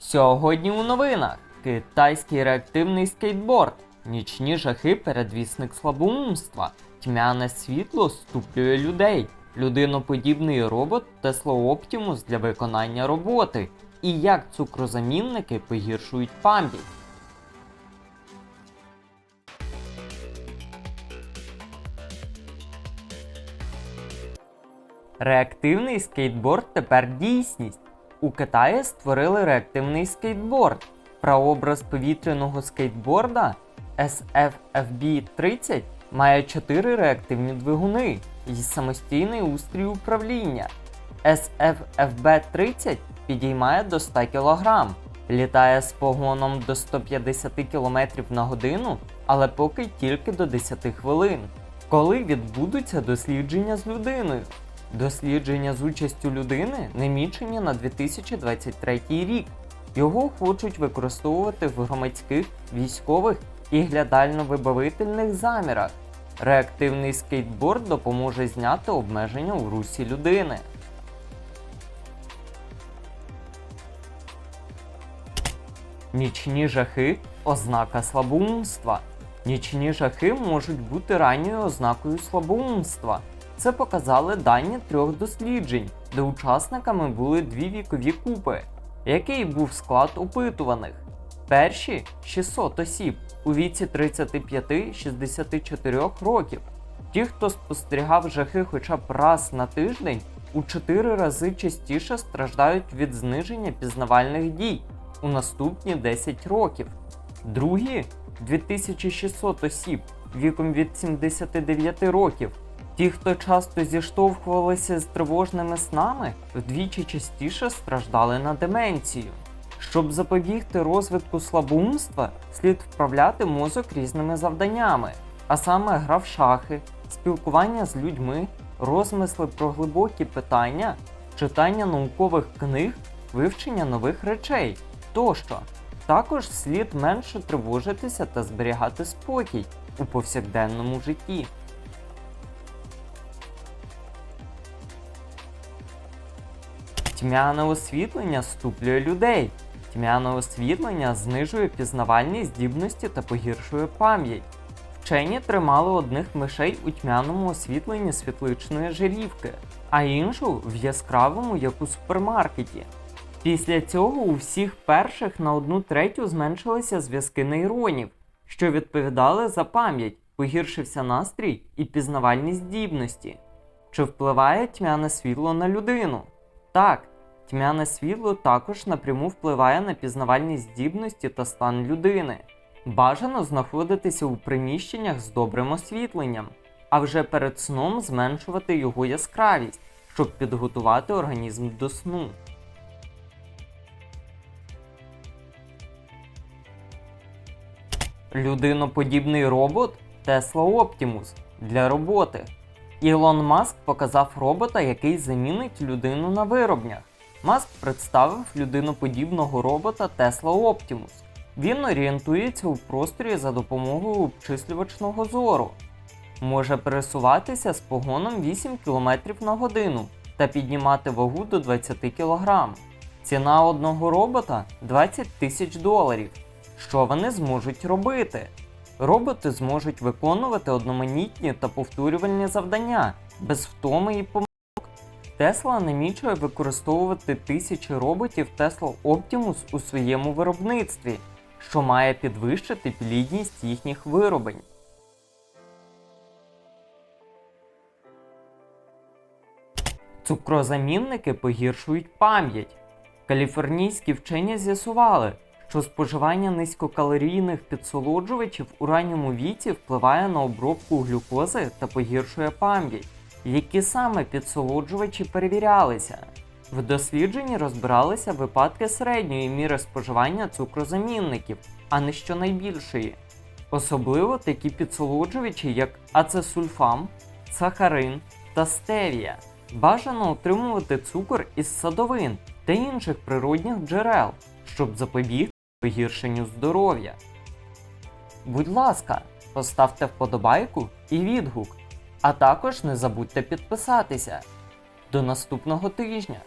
Сьогодні у новинах. Китайський реактивний скейтборд, нічні жахи передвісник слабоумства, тьмяне світло ступлює людей, людиноподібний робот Tesla Optimus для виконання роботи, і як цукрозамінники погіршують пам'ять. Реактивний скейтборд тепер дійсність. У Китаї створили реактивний скейтборд. Прообраз повітряного скейтборда SFFB30 має 4 реактивні двигуни і самостійний устрій управління. SFFB30 підіймає до 100 кг, літає з погоном до 150 км на годину, але поки тільки до 10 хвилин. Коли відбудуться дослідження з людиною? Дослідження з участю людини намічені на 2023 рік. Його хочуть використовувати в громадських, військових і глядально-вибавительних замірах. Реактивний скейтборд допоможе зняти обмеження у русі людини. Нічні жахи ознака слабоумства. Нічні жахи можуть бути ранньою ознакою слабоумства. Це показали дані трьох досліджень, де учасниками були дві вікові купи, який був склад опитуваних. Перші 600 осіб у віці 35-64 років. Ті, хто спостерігав жахи хоча б раз на тиждень, у 4 рази частіше страждають від зниження пізнавальних дій у наступні 10 років. Другі 2600 осіб віком від 79 років. Ті, хто часто зіштовхувалися з тривожними снами, вдвічі частіше страждали на деменцію. Щоб запобігти розвитку слабоумства, слід вправляти мозок різними завданнями, а саме гра в шахи, спілкування з людьми, розмисли про глибокі питання, читання наукових книг, вивчення нових речей тощо. Також слід менше тривожитися та зберігати спокій у повсякденному житті. Тьмяне освітлення ступлює людей. Тьмяне освітлення знижує пізнавальні здібності та погіршує пам'ять. Вчені тримали одних мишей у тьмяному освітленні світличної жерівки, а іншу в яскравому, як у супермаркеті. Після цього у всіх перших на одну третю зменшилися зв'язки нейронів, що відповідали за пам'ять, погіршився настрій і пізнавальні здібності. Чи впливає тьмяне світло на людину? Так, тьмяне світло також напряму впливає на пізнавальні здібності та стан людини. Бажано знаходитися у приміщеннях з добрим освітленням, а вже перед сном зменшувати його яскравість, щоб підготувати організм до сну. Людиноподібний робот Tesla Optimus для роботи. Ілон Маск показав робота, який замінить людину на виробнях. Маск представив людиноподібного робота Tesla Optimus. Він орієнтується у просторі за допомогою обчислювачного зору. Може пересуватися з погоном 8 км на годину та піднімати вагу до 20 кг. Ціна одного робота 20 тисяч доларів. Що вони зможуть робити? Роботи зможуть виконувати одноманітні та повторювальні завдання без втоми і помилок. Tesla намічує використовувати тисячі роботів Tesla Optimus у своєму виробництві, що має підвищити плідність їхніх виробень. Цукрозамінники погіршують пам'ять. Каліфорнійські вчені з'ясували, що споживання низькокалорійних підсолоджувачів у ранньому віці впливає на обробку глюкози та погіршує пам'ять. Які саме підсолоджувачі перевірялися? В дослідженні розбиралися випадки середньої міри споживання цукрозамінників, а не щонайбільшої. Особливо такі підсолоджувачі, як ацесульфам, сахарин та стевія. Бажано отримувати цукор із садовин та інших природних джерел, щоб запобігти погіршенню здоров'я. Будь ласка, поставте вподобайку і відгук, а також не забудьте підписатися. До наступного тижня!